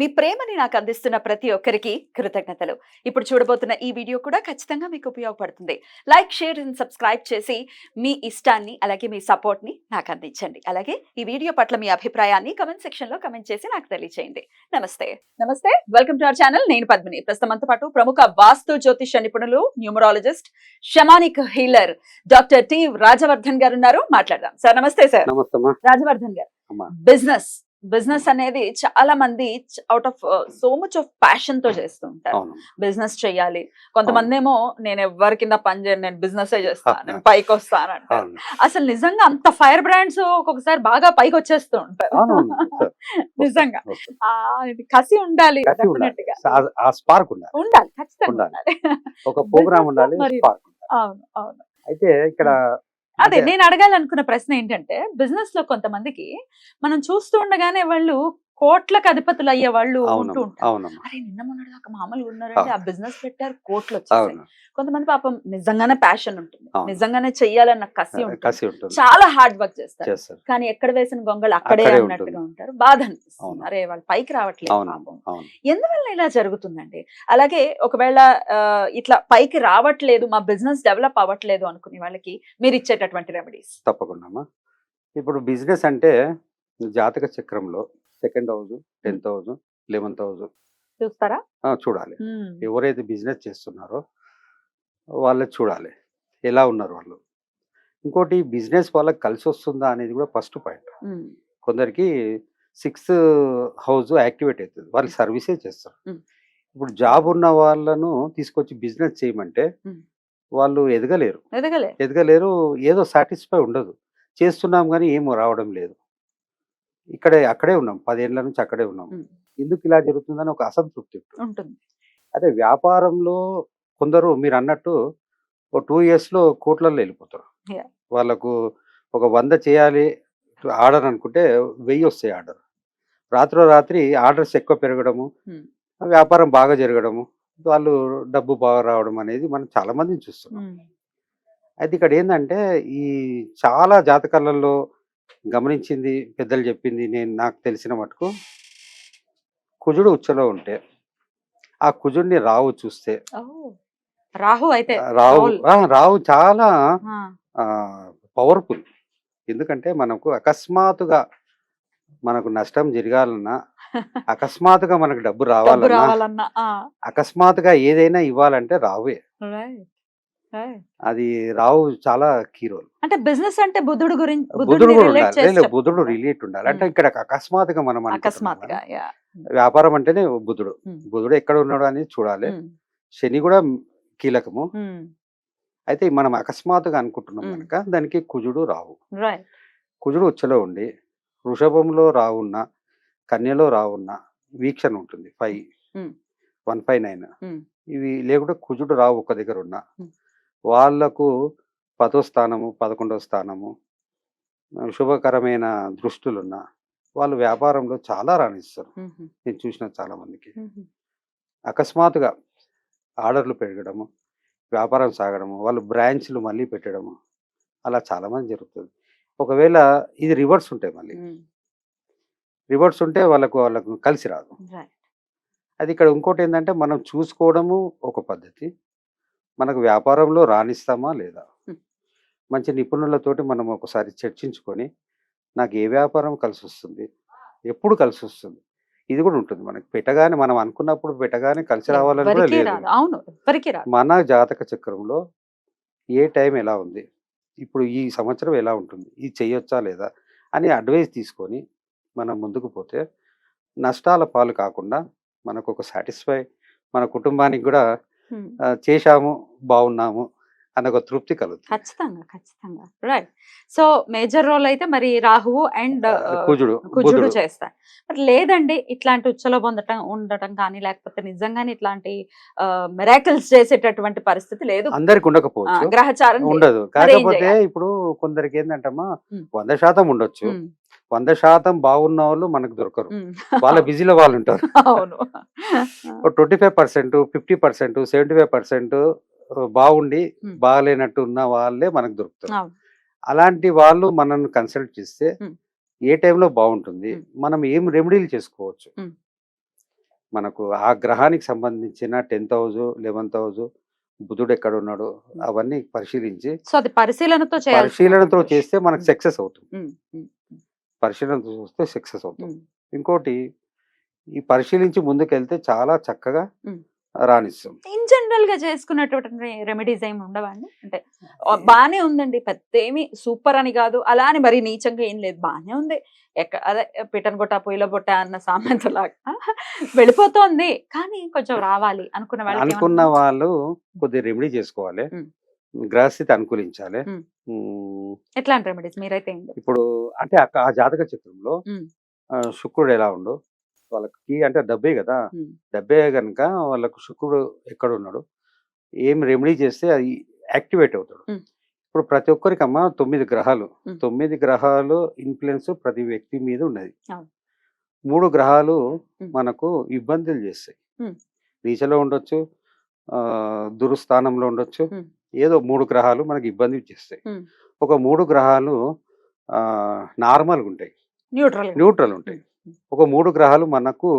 మీ ప్రేమని నాకు అందిస్తున్న ప్రతి ఒక్కరికి కృతజ్ఞతలు. ఇప్పుడు చూడబోతున్న ఈ వీడియో కూడా ఖచ్చితంగా మీకు ఉపయోగపడుతుంది. లైక్ షేర్ అండ్ సబ్స్క్రైబ్ చేసి మీ ఇష్టాన్ని అలాగే మీ సపోర్ట్ని నాకు అందించండి. అలాగే ఈ వీడియో పట్ల మీ అభిప్రాయాన్ని కమెంట్ సెక్షన్లో కమెంట్ చేసి నాకు తెలియజేయండి నమస్తే. నమస్తే. Welcome to our channel. నేను పద్మిని. ప్రస్తుతం పాటు ప్రముఖ వాస్తు జ్యోతిష నిపుణులు numerologist shamanic healer doctor T Rajavardhan garu ఉన్నారు. మాట్లాడదాం. సార్ నమస్తే సార్. రాజవర్ధన్ గారు. బిజినెస్ బిజినెస్ అనేది చాలా మంది out of so much of ప్యాషన్తో చేస్తూ ఉంటారు. అవును. బిజినెస్ చేయాలి కొంతమంది ఏమో నేను ఎవరి కింద పని చేయను నేను బిజినెస్ చేస్తాను నేను పైకి వస్తాను అంటారు. అసలు నిజంగా అంత ఫైర్ బ్రాండ్స్ ఒక్కొక్కసారి బాగా పైకి వచ్చేస్తూ ఉంటారు. నిజంగా. కసి ఉండాలి ఉండాలి. definite గా. ఆ- ఆ స్పార్క్ ఉండాలి. ఉండాలి ఖచ్చితంగా ఉండాలి. ఒక ప్రోగ్రామ్ ఉండాలి అవును అవును. అయితే ఇక్కడ అదే నేను అడగాలనుకున్న ప్రశ్న ఏంటంటే బిజినెస్లో కొంతమందికి మనం చూస్తూ ఉండగానే వాళ్ళు కోట్లకు అధిపతులు అయ్యే వాళ్ళు ఉంటూ ఉంటారు. అరే నిన్న మొన్నటి దాకా మామూలుగా ఉన్నారంటే ఆ. బిజినెస్ పెట్టారు కోట్లు వచ్చాయి కొంతమంది పాపం నిజంగానే ప్యాషన్ ఉంటుంది. నిజంగానే చెయ్యాలన్న కసి ఉంటుంది. చాలా హార్డ్ వర్క్ చేస్తారు. కానీ ఎక్కడ వేసిన గొంగలు అక్కడే అన్నట్టుగా ఉంటుంది. ఉంటారు. బాధ అనిపిస్తుంది. అరే వాళ్ళు పైకి రావట్లేదు పాపం. ఎందువల్ల ఇలా జరుగుతుందండి? అలాగే ఒకవేళ ఇట్లా పైకి రావట్లేదు మా బిజినెస్ డెవలప్ అవ్వట్లేదు అనుకునే వాళ్ళకి మీరు ఇచ్చేటటువంటి రెమెడీస్ తప్పకుండా ఇప్పుడు బిజినెస్ అంటే జాతక చక్రంలో second house tenth house eleventh house చూస్తారా? చూడాలి. ఎవరైతే బిజినెస్ చేస్తున్నారో వాళ్ళే చూడాలి. ఎలా ఉన్నారు వాళ్ళు? ఇంకోటి బిజినెస్ వాళ్ళకి కలిసి వస్తుందా అనేది కూడా ఫస్ట్ పాయింట్. కొందరికి సిక్స్త్ హౌస్ యాక్టివేట్ అవుతుంది. వాళ్ళు సర్వీసే చేస్తారు. ఇప్పుడు జాబ్ ఉన్న వాళ్ళను తీసుకొచ్చి బిజినెస్ చేయమంటే. వాళ్ళు ఎదగలేరు. ఎదగలే ఎదగలేరు ఏదో సాటిస్ఫై ఉండదు. చేస్తున్నాం కానీ ఏమో రావడం లేదు. ఇక్కడే అక్కడే ఉన్నాం. పదేళ్ళ నుంచి అక్కడే ఉన్నాం. ఎందుకు ఇలా జరుగుతుందని ఒక అసంతృప్తి ఉంటుంది. అదే వ్యాపారంలో కొందరు మీరు అన్నట్టు ఒక టూ ఇయర్స్లో కోట్లలో వెళ్ళిపోతారు. వాళ్ళకు ఒక వంద చేయాలి ఆర్డర్ అనుకుంటే వెయ్యి వస్తాయి ఆర్డర్. రాత్రో రాత్రి ఆర్డర్స్ ఎక్కువ పెరగడము. వ్యాపారం బాగా జరగడము వాళ్ళు డబ్బు బాగా రావడం అనేది మనం చాలా మందిని చూస్తున్నాం. అయితే ఇక్కడ ఏంటంటే ఈ చాలా జాతకాలలో గమనించింది పెద్దలు చెప్పింది నేను నాకు తెలిసిన మటుకు కుజుడు ఉచ్చలో ఉంటే ఆ కుజుడిని రావు చూస్తే రాహు అయితే. ఆ, రావు చాలా పవర్ఫుల్. ఎందుకంటే మనకు అకస్మాత్తుగా మనకు నష్టం జరగాలన్నా అకస్మాత్తుగా మనకు డబ్బు రావాలన్నా అకస్మాత్తుగా ఏదైనా ఇవ్వాలంటే రావే. అది రావు చాలా కీ రోల్ అంటే బిజినెస్ అంటే బుద్ధుడు గురించి కూడా relate ఉండాలి చెప్తున్నారు. రిలేట్ ఉండాలి అంటే. ఇక్కడ అకస్మాత్తుగా మనం అకస్మాత్తుగా యా వ్యాపారం అంటేనే బుధుడు మ్మ్. బుధుడు ఎక్కడ ఉన్నాడు అనేది చూడాలి శని కూడా కీలకము అయితే మనం అకస్మాత్తుగా అనుకుంటున్నాం. కనుక దానికి కుజుడు రావు. కుజుడు ఉచ్చలో ఉండి వృషభంలో రావున్న కన్యలో రావున్న వీక్షణ ఉంటుంది ఫైవ్. One five nine. ఇవి లేకుంటే కుజుడు రావు ఒక దగ్గర ఉన్న. వాళ్ళకు పదో స్థానము పదకొండవ స్థానము శుభకరమైన దృష్టులున్న వాళ్ళు వ్యాపారంలో చాలా రాణిస్తారు. నేను చూసిన చాలా మందికి. అకస్మాత్తుగా ఆర్డర్లు పెరగడము వ్యాపారం సాగడము వాళ్ళు బ్రాంచ్లు మళ్ళీ పెట్టడము అలా చాలా మంది జరుగుతుంది. ఒకవేళ ఇది రివర్స్ ఉంటాయి మళ్ళీ రివర్స్ ఉంటే వాళ్ళకు వాళ్ళకు కలిసి రాదు. అది ఇక్కడ ఇంకోటి ఏంటంటే మనం చూసుకోవడము ఒక పద్ధతి. మనకు వ్యాపారంలో రాణిస్తామా లేదా. మంచి నిపుణులతోటి మనం ఒకసారి చర్చించుకొని నాకు ఏ వ్యాపారం కలిసి వస్తుంది ఎప్పుడు కలిసి వస్తుంది ఇది కూడా ఉంటుంది మనకి. పెట్టగానే మనం అనుకున్నప్పుడు పెట్టగానే కలిసి రావాలని కూడా లేదు మన జాతక చక్రంలో ఏ టైం ఎలా ఉంది? ఇప్పుడు ఈ సంవత్సరం ఎలా ఉంటుంది? ఇది చేయొచ్చా లేదా? అని అడ్వైస్ తీసుకొని మనం ముందుకు పోతే నష్టాల పాలు కాకుండా మనకు ఒక సాటిస్ఫై మన కుటుంబానికి కూడా చేశాము బాగున్నాము అన్న ఒక తృప్తి కలుగుతుంది. ఖచ్చితంగా ఖచ్చితంగా. రైట్ సో మేజర్ రోల్ అయితే మరి రాహువు అండ్ కుజుడు కుజుడు చేస్తాడు మరి లేదండి ఇట్లాంటి ఉచ్చలో పొందటం ఉండటం కానీ లేకపోతే నిజంగానే ఇట్లాంటి మిరాకిల్స్ చేసేటటువంటి పరిస్థితి లేదు. అందరికి ఉండకపోవచ్చు. గ్రహచారం. ఉండదు. కాకపోతే? ఇప్పుడు కొందరికి ఏంటంటమ్మా. వంద శాతం ఉండొచ్చు. వంద శాతం బాగున్న వాళ్ళు మనకు దొరకరు. వాళ్ళ బిజీలో వాళ్ళు ఉంటారు twenty five percent fifty percent seventy five percent బాగుండి. బాగలేనట్టు ఉన్న వాళ్ళే మనకు దొరుకుతారు అలాంటి వాళ్ళు మనల్ని కన్సల్ట్ చేస్తే. ఏ టైంలో బాగుంటుంది. మనం ఏం రెమెడీలు చేసుకోవచ్చు. మనకు ఆ గ్రహానికి సంబంధించిన టెన్త్ హౌస్ లెవెన్త్ హౌస్ బుధుడు ఎక్కడ ఉన్నాడు అవన్నీ పరిశీలించి సో అది పరిశీలనతో పరిశీలనతో చేస్తే మనకు. సక్సెస్ అవుతుంది పరిశీలనతో చూస్తే సక్సెస్ అవుతుంది ఇంకోటి ఈ పరిశీలించి ముందుకెళ్తే చాలా చక్కగా. రాణిస్తాం. ఇన్ జనరల్గా చేసుకున్నటువంటి రెమెడీస్ ఏమి ఉండవండి అంటే బానే ఉందండి. పెద్ద ఏమి సూపర్ అని కాదు. అలా అని మరి నీచంగా ఏం లేదు. బానే ఉంది. ఎక్క అదే పిటన్ కొట్ట పొయ్యిల బొట్ట అన్న సామెతలాగా వెళ్ళిపోతోంది. కానీ కొంచెం రావాలి. అనుకున్న వాళ్ళకి అనుకున్న వాళ్ళు కొద్దిగా రెమెడీ చేసుకోవాలి. గ్రహస్థితి అనుకూలించాలి ఎట్లాంటి రెమెడీస్ మీరైతే? ఇప్పుడు అంటే ఆ జాతక. ఆ, శుక్రుడు ఎలా ఉండు వాళ్ళకి అంటే డబ్బే కదా. డబ్బే కనుక వాళ్ళకు శుక్రుడు ఎక్కడ ఉన్నాడు ఏం రెమెడీ చేస్తే అది యాక్టివేట్ అవుతాడు. ఇప్పుడు ప్రతి ఒక్కరికి అమ్మ తొమ్మిది గ్రహాలు. తొమ్మిది గ్రహాలు ఇన్ఫ్లుయెన్స్ ప్రతి వ్యక్తి మీద ఉన్నది. మూడు గ్రహాలు. మనకు ఇబ్బందులు చేస్తాయి. నీచలో ఉండొచ్చు ఆ, దురుస్థానంలో ఉండొచ్చు. ఏదో మూడు గ్రహాలు మనకి ఇబ్బంది చేస్తాయి. ఒక మూడు గ్రహాలు నార్మల్గా ఉంటాయి. న్యూట్రల్. న్యూట్రల్ ఉంటాయి. ఒక మూడు గ్రహాలు మనకు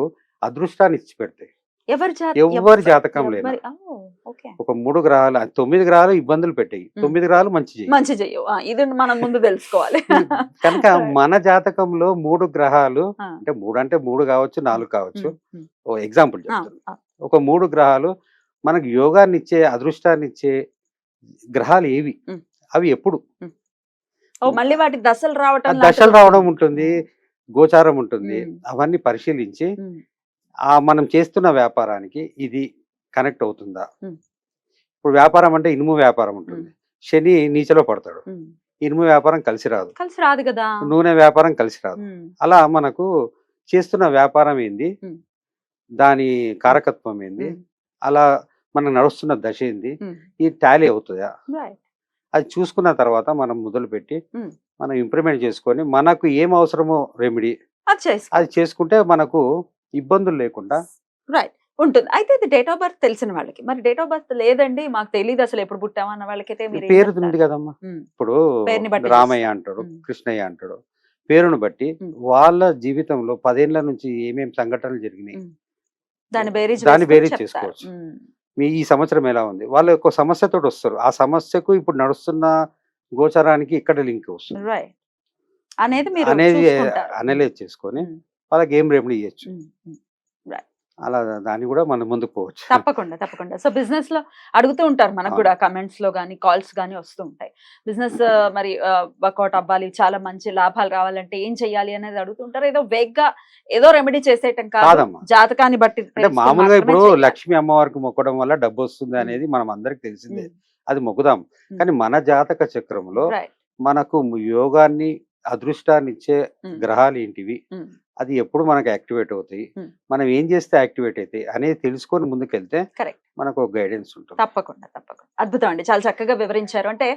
అదృష్టాన్ని ఇచ్చి పెడతాయి ఎవరి జాతకం లేదు ఒక మూడు గ్రహాలు తొమ్మిది గ్రహాలు ఇబ్బందులు పెట్టాయి. తొమ్మిది గ్రహాలు మంచి మంచి ఇది మనం ముందు తెలుసుకోవాలి. కనుక మన జాతకంలో మూడు గ్రహాలు అంటే మూడు అంటే మూడు కావచ్చు నాలుగు కావచ్చు. ఓ ఎగ్జాంపుల్ చెప్తాను ఒక మూడు గ్రహాలు మనకు యోగాన్ని ఇచ్చే అదృష్టాన్ని ఇచ్చే గ్రహాలు ఏవి. అవి ఎప్పుడు? మళ్ళీ వాటి దశలు ఆ రావటం దశలు రావడం ఉంటుంది గోచారం ఉంటుంది. అవన్నీ పరిశీలించి ఆ మనం చేస్తున్న వ్యాపారానికి ఇది కనెక్ట్ అవుతుందా. ఇప్పుడు వ్యాపారం అంటే ఇనుము వ్యాపారం ఉంటుంది. శని నీచలో పడతాడు. ఇనుము వ్యాపారం కలిసి రాదు. కలిసి రాదు కదా? నూనె వ్యాపారం కలిసి రాదు. అలా మనకు చేస్తున్న వ్యాపారం ఏంది. దాని కారకత్వం ఏంది? అలా మనకు నడుస్తున్న దశ ఏంది. ఈ టాలీ అవుతుందా. అది చూసుకున్న తర్వాత మనం మొదలుపెట్టి మ్. మనం ఇంప్లిమెంట్ చేసుకొని మనకు ఏం అవసరమో రెమెడీ అది చేసుకో అది చేసుకుంటే మనకు ఇబ్బందులు లేకుండా రైట్ ఉంటుంది అయితే ఇది డేట్ ఆఫ్ బర్త్ తెలిసిన వాళ్ళకి మరి డేట్ ఆఫ్ బర్త్ లేదండి మాకు తెలియదు అసలు ఎప్పుడు పుట్టామా అన్న వాళ్ళకైతే పేరు? ఉంది కదమ్మా ఇప్పుడు రామయ్య అంటాడు. కృష్ణయ్య అంటాడు పేరును బట్టి. వాళ్ళ జీవితంలో పదేళ్ళ నుంచి ఏమేం సంఘటనలు జరిగినాయి మ్. దాని బేరీజ్ దాన్ని బేరీజ్. చేసుకోవచ్చు. మీ ఈ సంవత్సరం ఎలా ఉంది? వాళ్ళు ఒక సమస్యతో వస్తారు. ఆ సమస్యకు ఇప్పుడు నడుస్తున్న గోచరానికి ఇక్కడ లింక్ వస్తుంది. అనేది మీరు అనేది చేసుకొని వాళ్ళకి ఏం రెమెడీ ఇవ్వచ్చు. అలా దాన్ని కూడా మనం ముందుకు పోవచ్చు తప్పకుండా తప్పకుండా సో బిజినెస్లో అడుగుతూ ఉంటారు మనకు. కూడా కమెంట్స్లో కానీ కాల్స్ కానీ వస్తూ ఉంటాయి బిజినెస్ మరి వర్కౌట్ అవ్వాలి చాలా మంచి లాభాలు రావాలంటే ఏం చెయ్యాలి అనేది అడుగుతుంటారు ఏదో వేగ్గా ఏదో రెమెడీ చేసేయటం కాదు జాతకాన్ని బట్టి అంటే మామూలుగా ఇప్పుడు. లక్ష్మీ అమ్మవారికి మొక్కడం వల్ల డబ్బు వస్తుంది. అనేది మనం అందరికి తెలిసిందే అది మొక్కుదాం. కానీ మన జాతక చక్రంలో. మనకు యోగాన్ని అదృష్టాన్ని ఇచ్చే గ్రహాలు ఏంటివి. అది ఎప్పుడు మనకు యాక్టివేట్ అవుతాయి. మనం ఏం చేస్తే యాక్టివేట్ అవుతాయి అనేది తెలుసుకొని ముందుకెళ్తే. మనకు ఒక గైడెన్స్ ఉంటుంది. తప్పకుండా తప్పకుండా. అద్భుతం అండి. చాలా చక్కగా వివరించారు. అంటే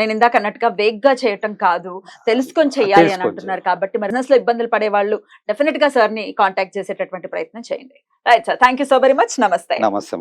నేను ఇందాక అన్నట్టుగా వేగ్గా చేయటం కాదు తెలుసుకొని చేయాలి అని అంటున్నారు కాబట్టి బిజినెస్లో ఇబ్బందులు పడే వాళ్ళు డెఫినెట్గా సార్ని కాంటాక్ట్ చేసేటటువంటి ప్రయత్నం చేయండి. Right sir. Thank you so very much. నమస్తే. నమస్తే